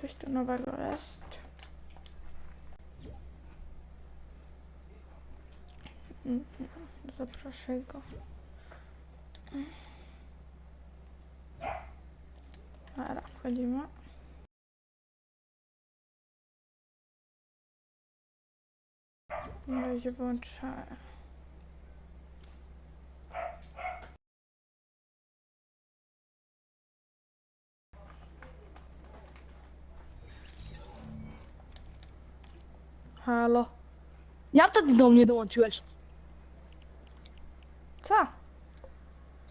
Coś tu nowego jest. Zapraszaj go. Dobra, wchodzimy. Na razie włączę. Halo. Jak to ty do mnie dołączyłeś? Co?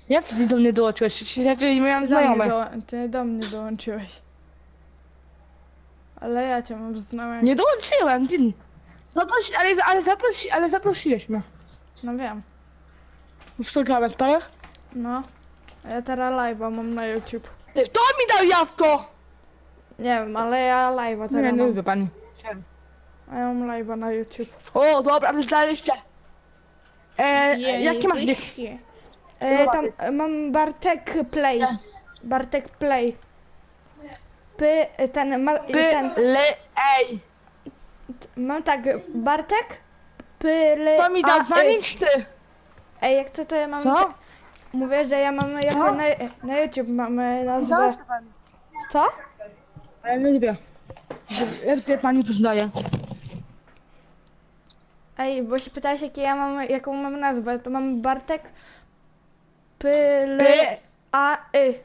Jak to ty do mnie dołączyłeś? Miałem Do mnie znajome. doł- ty do mnie dołączyłeś. Ale ja cię mam znajomych. Nie dołączyłem, ty. Zaprosi, ale, ale, zaprosi, ale zaprosiłeś mnie. No wiem. W Instagramie, tak? No. A Ja teraz live'a mam na YouTube. Ty, kto mi dał jabłko? Nie wiem, ale ja live'a Nie, teraz nie mam. lubię pani. A ja mam live'a na YouTube. O, dobra, ale znaleźcie. E, jaki masz nick? E, tam e, mam Bartek Play. Bartek Play. Py, ten, ma, By, ten, le, ej. mam tak, Bartek, Pyle, To mi a, dał y. dzwonić ty. Ej, jak co to ja mam, Co? mówię, że ja mam jako na, na YouTube mamy nazwę, co? A ja nie lubię. Jak ty pani poznaje? Ej, bo się pytałeś, jakie ja mam, jaką mam nazwę, to mam Bartek, Pyle, Py, a, y.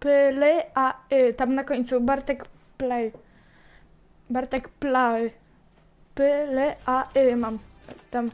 Pyle, a, y. Tam na końcu Bartek Play. Bartek Play. Pyle, a, y mam. Tam